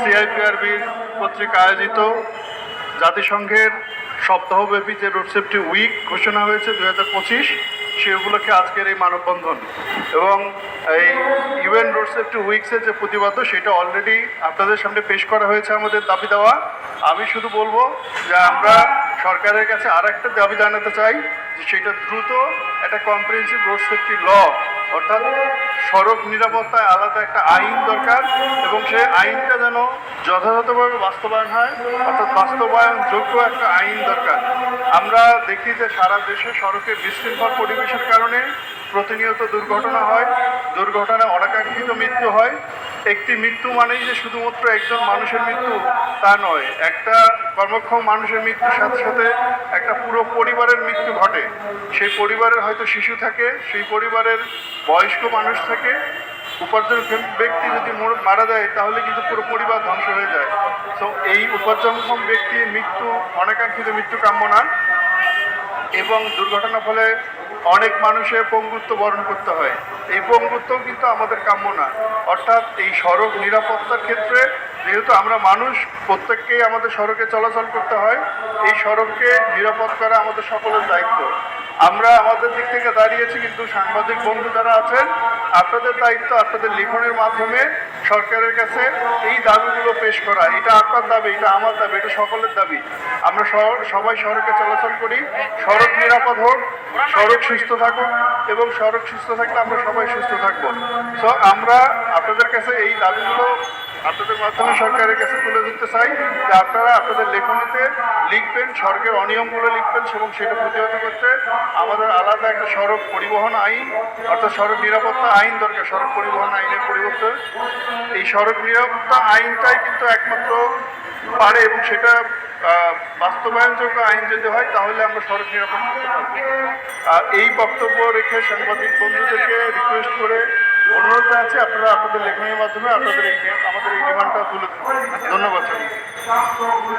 সিআইপিআরবির কর্তৃক আয়োজিত জাতিসংঘের সপ্তাহব্যাপী যে রোড সেফটি উইক ঘোষণা হয়েছে দু হাজার পঁচিশ, সেগুলোকে আজকের এই মানববন্ধন এবং এই ইউএন রোড সেফটি উইকসের যে প্রতিবাদ্য সেটা অলরেডি আপনাদের সামনে পেশ করা হয়েছে আমাদের দাবি দেওয়া। আমি শুধু বলব যে আমরা সরকারের কাছে আর একটা দাবি জানাতে চাই, যে সেটা দ্রুত একটা কম্প্রিহেন্সিভ রোড সেফটি ল অর্থাৎ সড়ক নিরাপত্তায় আলাদা একটা আইন দরকার এবং সেই আইনটা যেন যথাযথভাবে বাস্তবায়ন হয়, অর্থাৎ বাস্তবায়নযোগ্য একটা আইন দরকার। আমরা দেখি যে সারা দেশে সড়কে বিশৃঙ্খল পরিবেশের কারণে প্রতিনিয়ত দুর্ঘটনা হয়, দুর্ঘটনায় অনাকাঙ্ক্ষিত মৃত্যু হয়। একটি মৃত্যু মানেই যে শুধুমাত্র একজন মানুষের মৃত্যু, তা নয়। একটা কর্মক্ষম মানুষের মৃত্যুর সাথে সাথে একটা পুরো পরিবারের মৃত্যু ঘটে। সেই পরিবারের হয়তো শিশু থাকে, সেই পরিবারের বয়স্ক মানুষ থাকে। উপার্জন ব্যক্তি যদি মর- যায়, তাহলে কিন্তু পুরো পরিবার ধ্বংস হয়ে যায়। তো এই উপার্জনক্ষম ব্যক্তির মৃত্যু, অনাকাঙ্ক্ষিত মৃত্যু কাম্য না এবং দুর্ঘটনার ফলে অনেক মানুষের পঙ্গুত্ব বরণ করতে হয়। এই পঙ্গুত্ব কিন্তু আমাদের কাম্য না। অর্থাৎ এই সড়ক নিরাপত্তার ক্ষেত্রে যেহেতু আমরা মানুষ, প্রত্যেককেই আমাদের সড়কে চলাচল করতে হয়। এই সড়ককে নিরাপদ করা আমাদের সকলের দায়িত্ব। আমরা আমাদের দিক থেকে দাঁড়িয়েছি কিন্তু সাংবাদিক বন্ধু যারা আছেন, আপনাদের দায়িত্ব আপনাদের লিখনের মাধ্যমে সরকারের কাছে এই দাবিগুলো পেশ করা। এটা আপনার দাবি, এটা আমার দাবি, এটা সকলের দাবি। আমরা সবাই সড়কে চলাচল করি। সড়ক নিরাপদ হোক, সড়ক সুস্থ থাকুক এবং সড়ক সুস্থ থাকলে আমরা সবাই সুস্থ থাকব। সো আমরা আপনাদের কাছে এই দাবিগুলো আপনাদের মাধ্যমে সরকারের কাছে তুলে দিতে চাই যে আপনারা আপনাদের লেখনীতে লিখবেন সড়কের অনিয়মগুলো লিখবেন এবং সেটা প্রতিহত করতে আমাদের আলাদা একটা সড়ক পরিবহন আইন, অর্থাৎ সড়ক নিরাপত্তা আইন দরকার, সড়ক পরিবহন আইনের পরিবর্তে। এই সড়ক নিরাপত্তা আইনটাই কিন্তু একমাত্র পারে এবং সেটা বাস্তবায়নযোগ্য আইন যদি হয়, তাহলে আমরা সড়ক নিরাপত্তা এই বক্তব্য রেখে সাংবাদিক বন্ধুদেরকে রিকোয়েস্ট করে অনুরোধ আছে আপনারা আপনাদের লেখনের মাধ্যমে আপনাদের এই আমাদের এই ডিমান্ডটা তুলে ধন্যবাদ